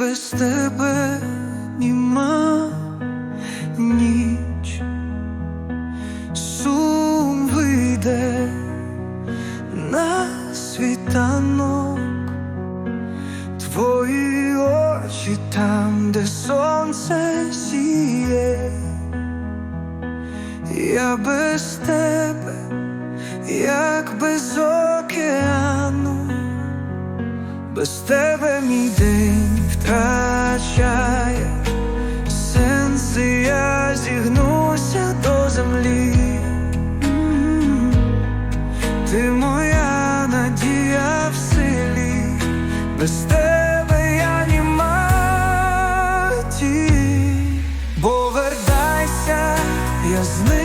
без тебе німа ніч, сум вийде на світанок, твої очі там, де сонце сіє, я без тебе, як без океану. Без тебе мій день втрачає сенс, і я зігнуся до землі. Ти моя надія в силі, без тебе я німа тінь. Повертайся, я зникну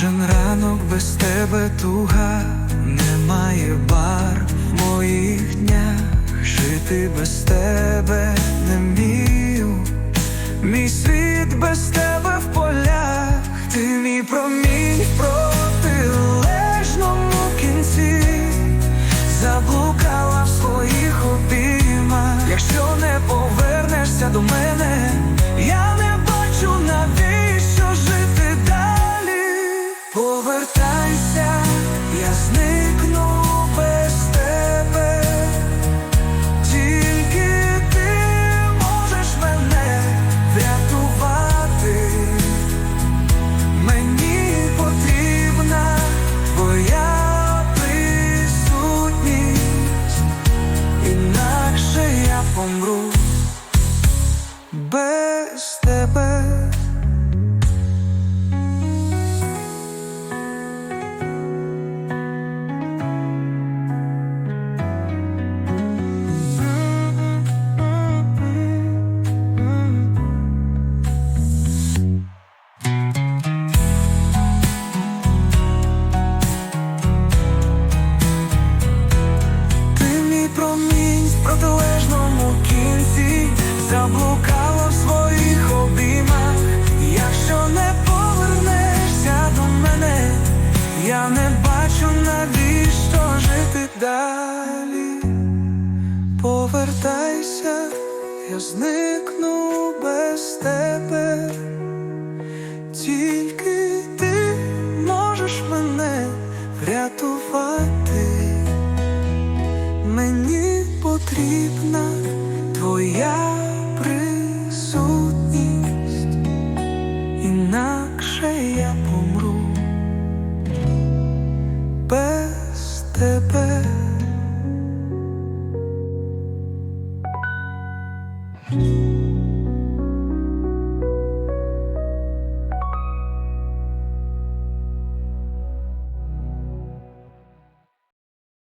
Кожен ранок без тебе туга немає бар в моїх днях. Жити без тебе не вмію. Мій світ без тебе в полях. Ти мій промінь в протилежному кінці. Заблукала в своїх обіймах. Якщо не повернешся до мене, без тебе. Протилежному кінці, заблукала далі. Повертайся, я зникну без тебе. Тільки ти можеш мене врятувати. Мені потрібна твоя присутність,